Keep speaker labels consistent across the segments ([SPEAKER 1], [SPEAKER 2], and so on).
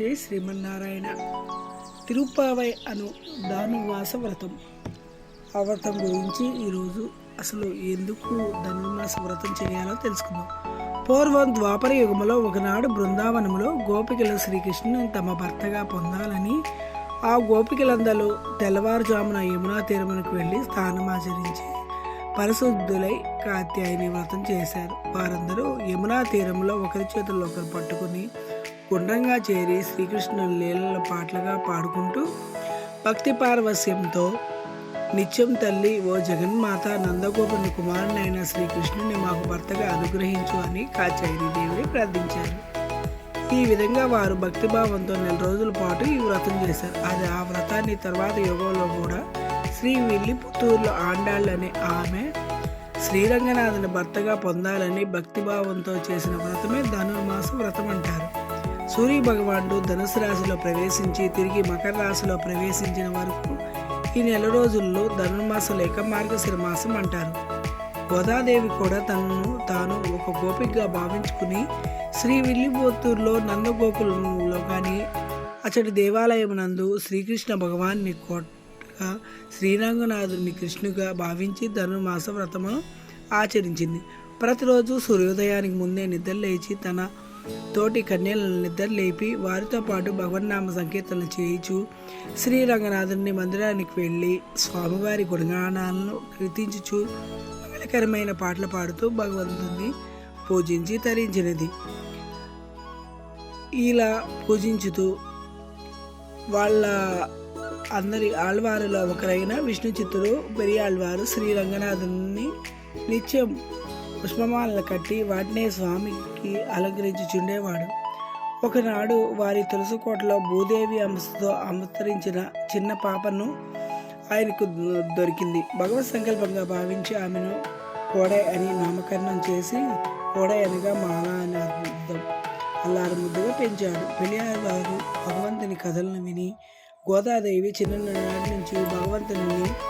[SPEAKER 1] జై శ్రీమన్నారాయణ. తిరుప్పావై అను ధనుర్మాస వ్రతం. ఆ వ్రతం గురించి ఈరోజు అసలు ఎందుకు ధనుర్మాస వ్రతం చేయాలో తెలుసుకుందాం. పూర్వం ద్వాపర యుగములో ఒకనాడు బృందావనంలో గోపికలు శ్రీకృష్ణుని తమ భర్తగా పొందాలని ఆ గోపికలందరూ తెల్లవారుజామున యమునా తీరమునకు వెళ్ళి స్థానమాచరించి పరిశుద్ధులై కాత్యాయని వ్రతం చేశారు. వారందరూ యమునా తీరంలో ఒకరి చేతుల్లో ఒకరు పట్టుకుని గుండ్రంగా చేరి శ్రీకృష్ణుని లీలల పాటలుగా పాడుకుంటూ భక్తి పారవస్యంతో నిత్యం తల్లి ఓ జగన్మాత నందగోపని కుమారునైన శ్రీకృష్ణుని మాకు భర్తగా అనుగ్రహించు అని కాచాయిని దేవుని ప్రార్థించారు. ఈ విధంగా వారు భక్తిభావంతో నెల రోజుల పాటు ఈ వ్రతం చేశారు. అది ఆ వ్రతాన్ని తర్వాత యుగంలో కూడా శ్రీ విల్లి పుత్తూరులో ఆండాళ్ళు అనే ఆమె శ్రీరంగనాథుని భర్తగా పొందాలని భక్తిభావంతో చేసిన వ్రతమే ధనుర్మాస వ్రతం అంటారు. సూర్య భగవానుడు ధనుసు రాశిలో ప్రవేశించి తిరిగి మకర రాశిలో ప్రవేశించిన వరకు ఈ నెల రోజుల్లో ధనుర్మాస లేక మార్గశిర మాసం అంటారు. గోదాదేవి కూడా తనను తాను ఒక గోపికగా భావించుకుని శ్రీ విల్లిపోత్తూరులో నందగోకులంలో కానీ అచ్చటి దేవాలయమునందు శ్రీకృష్ణ భగవాన్ని కోటగా శ్రీరంగనాథుని కృష్ణుగా భావించి ధనుర్మాస వ్రతమును ఆచరించింది. ప్రతిరోజు సూర్యోదయానికి ముందే నిద్ర లేచి తన తోటి కన్యలను నిద్రలేపి వారితో పాటు భగవన్నామ సంకీర్తనలు చేయించు. శ్రీరంగనాథుని మందిరానికి వెళ్ళి స్వామివారి గుణగానాలను కీర్తించుచు మంగళకరమైన పాటలు పాడుతూ భగవంతుని పూజించి తరించినది. ఇలా పూజించుతూ వాళ్ళ అందరి ఆళ్వారులో ఒకరైన విష్ణు చిత్తుడు పెరియాళ్వారు శ్రీ రంగనాథుని నిత్యం పుష్పమాలను కట్టి వాటినే స్వామికి అలంకరించుచుండేవాడు. ఒకనాడు వారి తులసికోటలో భూదేవి అంశతో అంతరించిన చిన్న పాపను ఆయనకు దొరికింది. భగవత్ సంకల్పంగా భావించి ఆమెను కోడై అని నామకరణం చేసి కోడై అనగా మాల అని అర్థం. అల్లారు ముద్దుగా పెంచాడు. పెళ్ళియారు వారు భగవంతుని కథలను విని గోదాదేవి చిన్ననాటి నుంచి భగవంతుని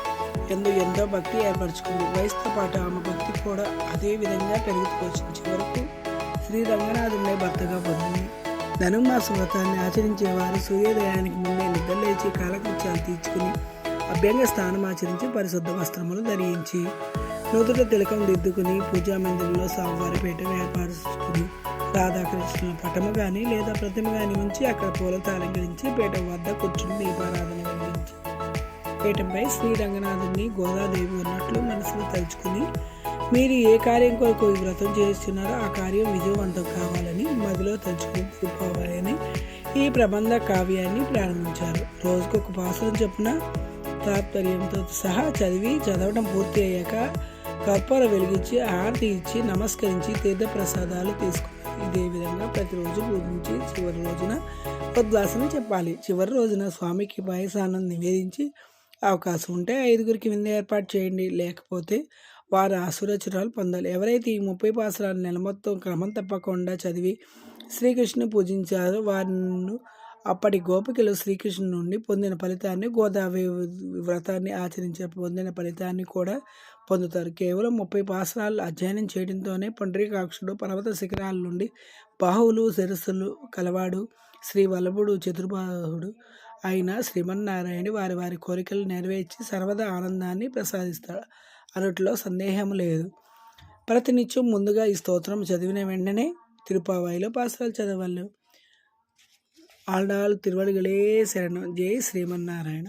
[SPEAKER 1] ఎందు ఎంతో భక్తి ఏర్పరచుకుంది. వయసుతో పాటు ఆమె భక్తి కూడా అదే విధంగా పెరుగుతూ చివరకు శ్రీ రంగనాథునే భర్తగా పొందింది. ధనుర్మాస వ్రతాన్ని ఆచరించేవారు సూర్యోదయానికి ముందే నిద్రలేచి కాలకృత్యాలు తీర్చుకుని అభ్యంగ స్నానం ఆచరించి పరిశుద్ధ వస్త్రములు ధరించి నూతుల తిలకం దిద్దుకుని పూజా మందిరంలో స్వామివారి పీఠం ఏర్పరచుకుని రాధాకృష్ణుల పటము కానీ లేదా ప్రతిమ కానీ ఉంచి అక్కడ పూలతో అలంకరించి పీఠం వద్ద కూర్చుని దీపారాధన పీఠంపై శ్రీ రంగనాథుని గోదాదేవి ఉన్నట్లు మనసులో తలుచుకుని మీరు ఏ కార్యం కొరకు ఈ వ్రతం చేస్తున్నారో ఆ కార్యం విజయవంతం కావాలని మదిలో తలుచుకుపోవాలని ఈ ప్రబంధ కావ్యాన్ని ప్రారంభించారు. రోజుకు ఒక పాసురం చొప్పున తాత్పర్యంతో సహా చదివి చదవడం పూర్తి అయ్యాక కర్పూర వెలిగించి ఆరతి ఇచ్చి నమస్కరించి తీర్థప్రసాదాలు తీసుకున్నారు. ఇదే విధంగా ప్రతిరోజు పూజించి చివరి రోజున ఉద్వాసన చెప్పాలి. చివరి రోజున స్వామికి పాయసాన్ని నివేదించి అవకాశం ఉంటే ఐదుగురికి విందు ఏర్పాటు చేయండి. లేకపోతే వారు ఆశీర్వచనాలు పొందాలి. ఎవరైతే ఈ ముప్పై పాసరాలు నెల మొత్తం క్రమం తప్పకుండా చదివి శ్రీకృష్ణుని పూజించారో వారిని అప్పటి గోపికలు శ్రీకృష్ణు నుండి పొందిన ఫలితాన్ని గోదావరి వ్రతాన్ని ఆచరించి పొందిన ఫలితాన్ని కూడా పొందుతారు. కేవలం ముప్పై పాసరాలు అధ్యయనం చేయడంతోనే పండ్రికాక్షుడు పర్వత శిఖరాల నుండి బాహువులు శిరస్సులు కలవాడు శ్రీ వల్లభుడు చతుర్బాహుడు అయిన శ్రీమన్నారాయణ వారి వారి కోరికలు నెరవేర్చి సర్వదా ఆనందాన్ని ప్రసాదిస్తాడు. అన్నట్లో సందేహం లేదు. ప్రతినిత్యం ముందుగా ఈ స్తోత్రం చదివిన వెంటనే తిరుపావాయిలో పాసాలు చదవాలి ఆల్డాల్ తిరువడిగలే శరణం. జై శ్రీమన్నారాయణ.